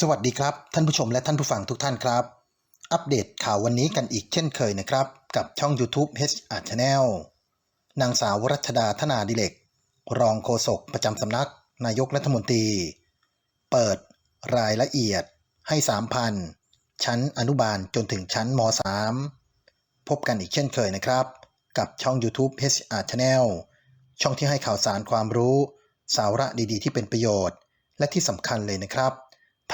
สวัสดีครับ ท่านผู้ชมและท่านผู้ฟังทุกท่านครับ อัปเดตข่าววันนี้กันอีกเช่นเคยนะครับ กับช่อง YouTube H R Channel นางสาวรัชดาธนาดิเลก รองโฆษกประจำสำนัก นายกรัฐมนตรี เปิดรายละเอียดให้ 3,000 ชั้นอนุบาลจนถึงชั้นม .3 พบกันอีกเช่นเคยนะครับ กับช่อง YouTube H R Channel ช่องที่ให้ข่าวสารความรู้ สาระดีๆ ที่เป็นประโยชน์ และที่สำคัญเลยนะครับ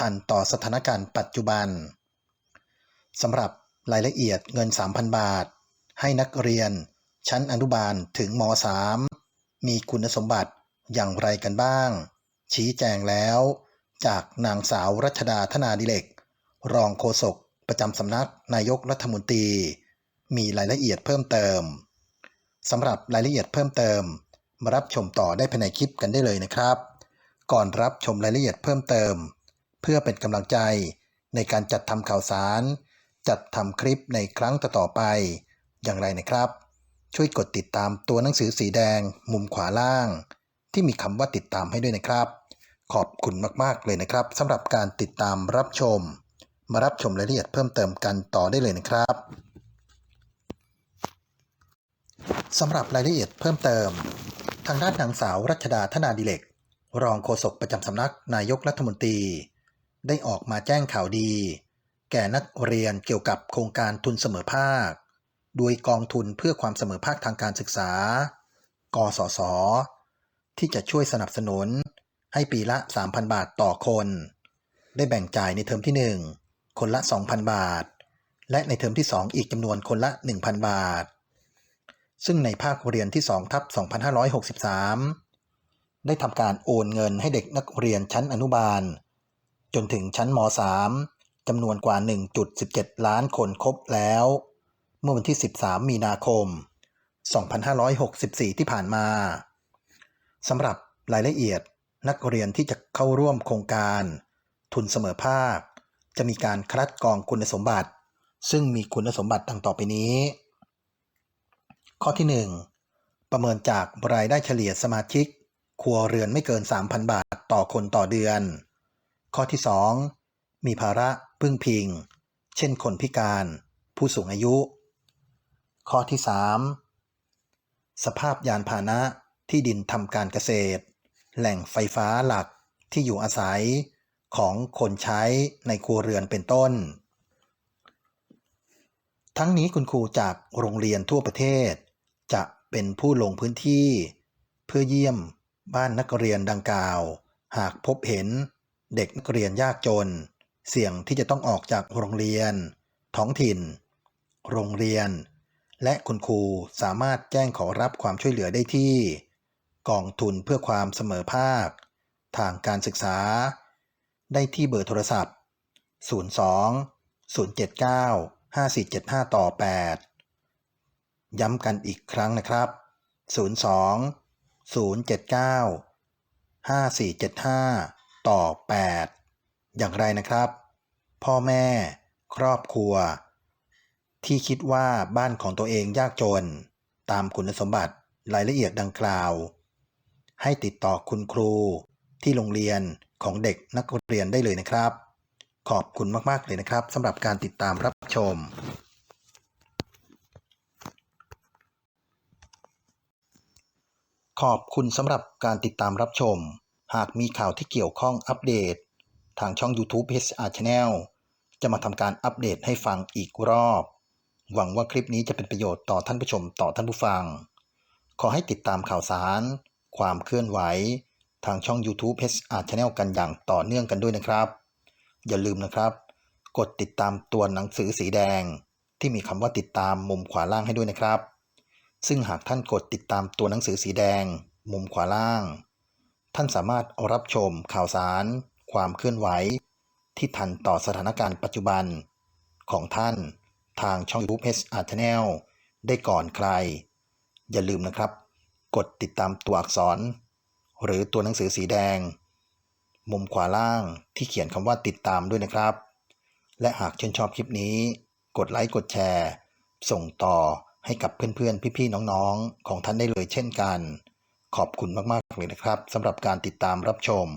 ทันต่อสถานการณ์ปัจจุบันสำหรับรายละเอียดเงิน 3,000 บาท ให้นักเรียน ชั้นอนุบาลถึงม .3 มีคุณสมบัติอย่างไรกันบ้าง ชี้แจงแล้ว จากนางสาวรัชดาธนาดิเลก รองโฆษกประจำสำนักนายกรัฐมนตรี มีรายละเอียดเพิ่มเติมสำหรับรายละเอียดเพิ่มเติม มารับชมต่อได้ภายในคลิปกันได้เลยนะครับ ก่อนรับชมรายละเอียดเพิ่มเติม เพื่อเป็นกำลังใจในการจัดทำข่าวสาร จัดทำคลิปในครั้งต่อๆไป อย่างไรนะครับ ช่วยกดติดตามตัวหนังสือสีแดง มุมขวาล่าง ที่มีคำว่าติดตามให้ด้วยนะครับ ขอบคุณมากๆเลยนะครับสำหรับการติดตามรับชม มารับชมรายละเอียดเพิ่มเติมกันต่อได้เลยนะครับสำหรับรายละเอียดเพิ่มเติม ทางด้านนางสาวรัชดาธนาดิเลกรองโฆษกประจำสำนักนายกรัฐมนตรี ได้ออกมาแจ้งข่าวดี แก่นักเรียนเกี่ยวกับโครงการทุนเสมอภาค โดยกองทุนเพื่อความเสมอภาคทางการศึกษา กสศที่จะช่วยสนับสนุนให้ปีละ 3,000 บาทต่อคน ได้แบ่งจ่ายในเทอมที่ 1 คนละ 2,000 บาท และในเทอมที่ 2 อีกจำนวนคนละ 1,000 บาท ซึ่งในภาคเรียนที่2ทับ2563 ได้ทำการโอนเงินให้เด็กนักเรียนชั้นอนุบาล จนถึงชั้นม .3 จำนวนกว่า 1.17 ล้านคนครบแล้ว เมื่อวันที่ 13 มีนาคม 2564 ที่ผ่านมาสำหรับรายละเอียดนักเรียนที่จะเข้าร่วมโครงการ ทุนเสมอภาค จะมีการคัดกรองคุณสมบัติ ซึ่งมีคุณสมบัติดังต่อไปนี้ ข้อที่ 1 ประเมินจากรายได้เฉลี่ยสมาชิก ครัวเรือนไม่เกิน 3,000 บาทต่อคนต่อเดือน ข้อที่ 2 มีภาระพึ่งพิง เช่นคนพิการ ผู้สูงอายุ ข้อที่ 3 สภาพยานพาหนะที่ดินทำการเกษตร แหล่งไฟฟ้าหลักที่อยู่อาศัยของคนใช้ในครัวเรือนเป็นต้น ทั้งนี้คุณครูจากโรงเรียนทั่วประเทศ จะเป็นผู้ลงพื้นที่ เพื่อเยี่ยมบ้านนักเรียนดังกล่าว หากพบเห็น เด็กนักเรียนยากจน เสี่ยงที่จะต้องออกจากโรงเรียน ท้องถิ่น โรงเรียน และคุณครูสามารถแจ้งขอรับความช่วยเหลือได้ที่ กองทุนเพื่อความเสมอภาค ทางการศึกษา ได้ที่เบอร์โทรศัพท์ 02 079 5475 ต่อ 8 ย้ำกันอีกครั้งนะครับ 02 079 5475 ต่อ 8 อย่างไรนะครับ พ่อแม่ ครอบครัว ที่คิดว่าบ้านของตัวเองยากจน ตามคุณสมบัติรายละเอียดดังกล่าว ให้ติดต่อคุณครูที่โรงเรียนของเด็กนักเรียนได้เลยนะครับ ขอบคุณมาก ๆ เลยนะครับสำหรับการติดตามรับชม ขอบคุณสำหรับการติดตามรับชม หากมีข่าวที่เกี่ยวข้องอัปเดต ทางช่อง YouTube HR Channel จะมาทำการอัปเดตให้ฟังอีกรอบ หวังว่าคลิปนี้จะเป็นประโยชน์ต่อท่านผู้ชมต่อท่านผู้ฟัง ขอให้ติดตามข่าวสาร ความเคลื่อนไหว ทางช่อง YouTube HR Channel กันอย่างต่อเนื่องกันด้วยนะครับ อย่าลืมนะครับ กดติดตามตัวหนังสือสีแดง ที่มีคำว่าติดตามมุมขวาล่างให้ด้วยนะครับ ซึ่งหากท่านกดติดตามตัวหนังสือสีแดง มุมขวาล่าง ท่านสามารถรับชมข่าวสาร ความเคลื่อนไหว ที่ทันต่อสถานการณ์ปัจจุบัน ของท่านทางช่อง YouTube HR Channel ได้ก่อนใคร อย่าลืมนะครับ กดติดตามตัวอักษร หรือตัวหนังสือสีแดง มุมขวาล่างที่เขียนคำว่าติดตามด้วยนะครับ และหากชื่นชอบคลิปนี้ กดไลค์กดแชร์ ส่งต่อให้กับเพื่อนๆ พี่ๆ น้องๆ ของท่านได้เลยเช่นกัน ขอบคุณมาก ๆ เลยนะครับสำหรับการติดตามรับชม